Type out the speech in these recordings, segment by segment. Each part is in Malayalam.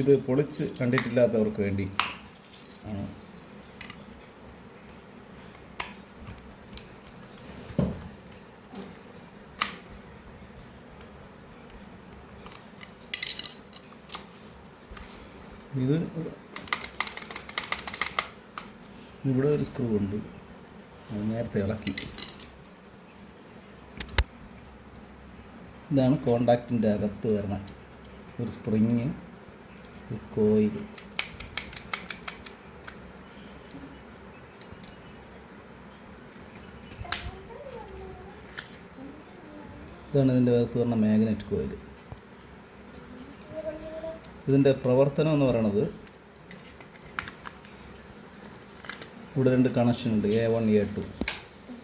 ഇത് പൊളിച്ച് കണ്ടിട്ടില്ലാത്തവർക്ക് വേണ്ടി. ഇത് ഇവിടെ ഒരു സ്ക്രൂ ഉണ്ട്. നേരത്തെ ഇളക്കി. ഇതാണ് കോണ്ടാക്റ്റിന്റെ അകത്ത് വരുന്ന ഒരു സ്പ്രിങ് കോയിൽ ഇതാണ് ഇതിന്റെ അകത്ത് പറഞ്ഞ മാഗ്നറ്റ് കോയിൽ ഇതിന്റെ പ്രവർത്തനം എന്ന് പറയണത് ഇവിടെ രണ്ട് കണക്ഷൻ ഉണ്ട് എ വൺ എ ടു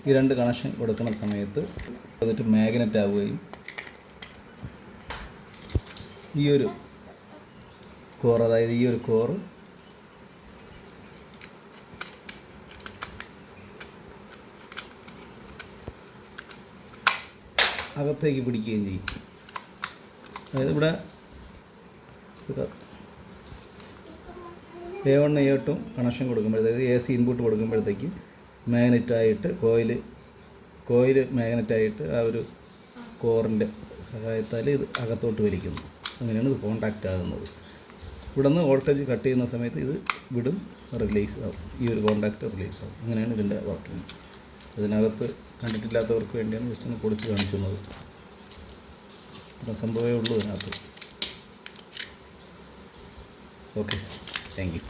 ഈ രണ്ട് കണക്ഷൻ കൊടുക്കുന്ന സമയത്ത് എന്നിട്ട് മാഗ്നറ്റ് ആവുകയും ഈ ഒരു കോർ അതായത് ഈ ഒരു കോർ അകത്തേക്ക് പിടിക്കുകയും ചെയ്യും. അതായത് ഇവിടെ A one A two connection കൊടുക്കുമ്പോഴത്തേക്ക് A C input കൊടുക്കുമ്പോഴത്തേക്ക് മാഗ്നറ്റായിട്ട് കോയിൽ കോയിൽ മാഗ്നറ്റായിട്ട് ആ ഒരു കോറിന്റെ സഹായത്താൽ ഇത് അകത്തോട്ട് വലിക്കുന്നു. അങ്ങനെയാണ് ഇത് കോണ്ടാക്റ്റ് ആകുന്നത്. ഇവിടെ നിന്ന് വോൾട്ടേജ് കട്ട് ചെയ്യുന്ന സമയത്ത് ഇത് വിടും റിലീസ് ആവും. ഈ ഒരു കോണ്ടാക്റ്റ് റിലീസ് ആവും. അങ്ങനെയാണ് ഇതിന്റെ വർക്കിംഗ് അതിനകത്ത് കണ്ടിട്ടില്ലാത്തവർക്ക് വേണ്ടിയാണ് ജസ്റ്റ് ഒന്ന് പൊളിച്ച് കാണിക്കുന്നത്. ഇത്ര സംഭവമേ ഉള്ളൂ ഇതിനകത്ത്. Okay thank you